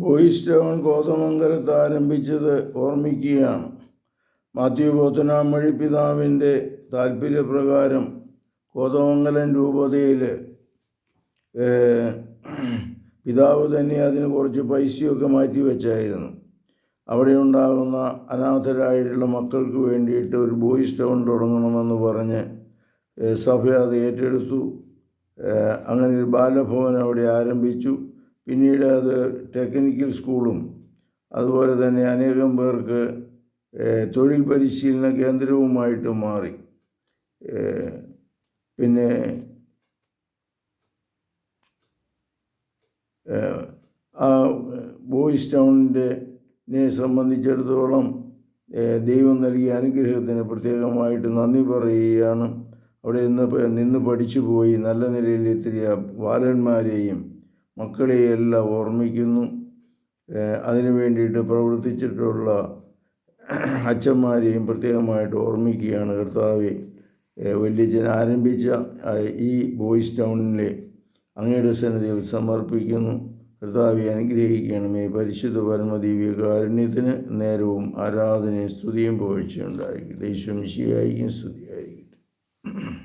Boys town കോതമംഗലത്ത് ആരംഭിച്ചത് ഓർമ്മിക്കുകയാണ്. മാത്യു പോത്തനാമഴി പിതാവിന്റെ താല്പര്യപ്രകാരം കോതമംഗലം രൂപതയിൽ പിതാവ് തന്നെ അതിന് കുറച്ച് പൈസയൊക്കെ മാറ്റി വെച്ചായിരുന്നു. അവിടെ ഉണ്ടാകുന്ന അനാഥരായിട്ടുള്ള മക്കൾക്ക് വേണ്ടിയിട്ട് ഒരു ബോയ്സ് ടൗൺ തുടങ്ങണമെന്ന് പറഞ്ഞ് സഭ അത് ഏറ്റെടുത്തു. അങ്ങനെ ഒരു ബാലഭവൻ അവിടെ ആരംഭിച്ചു. പിന്നീട് അത് ടെക്നിക്കൽ സ്കൂളും അതുപോലെ തന്നെ അനേകം പേർക്ക് തൊഴിൽ പരിശീലന കേന്ദ്രവുമായിട്ട് മാറി. പിന്നെ ആ ബോയ്സ് ടൗണിന്റെ സംബന്ധിച്ചിടത്തോളം ദൈവം നൽകിയ അനുഗ്രഹത്തിന് പ്രത്യേകമായിട്ട് നന്ദി പറയുകയാണ്. അവിടെ നിന്ന് നിന്ന് പഠിച്ചു പോയി നല്ല നിലയിൽ എത്തിയ ബാലന്മാരെയും മക്കളെയും എല്ലാം ഓർമ്മിക്കുന്നു. അതിനു വേണ്ടിയിട്ട് പ്രവർത്തിച്ചിട്ടുള്ള അച്ഛന്മാരെയും പ്രത്യേകമായിട്ട് ഓർമ്മിക്കുകയാണ് കർത്താവ്. വലിയ വല്യച്ഛൻ ആരംഭിച്ച ഈ ബോയ്സ് ടൗണിലെ അങ്ങയുടെ സന്നിധിയിൽ സമർപ്പിക്കുന്നു. കർത്താവെ അനുഗ്രഹിക്കണമേ. പരിശുദ്ധ പരമദീപിക കാരുണ്യത്തിന് നേരവും ആരാധനയും സ്തുതിയും പുകഴ്ചയുണ്ടായിരിക്കട്ടെ ഈശ്വംശിയായിരിക്കും സ്തുതിയായിരിക്കട്ടെ. സ്തുതിയായിരിക്കും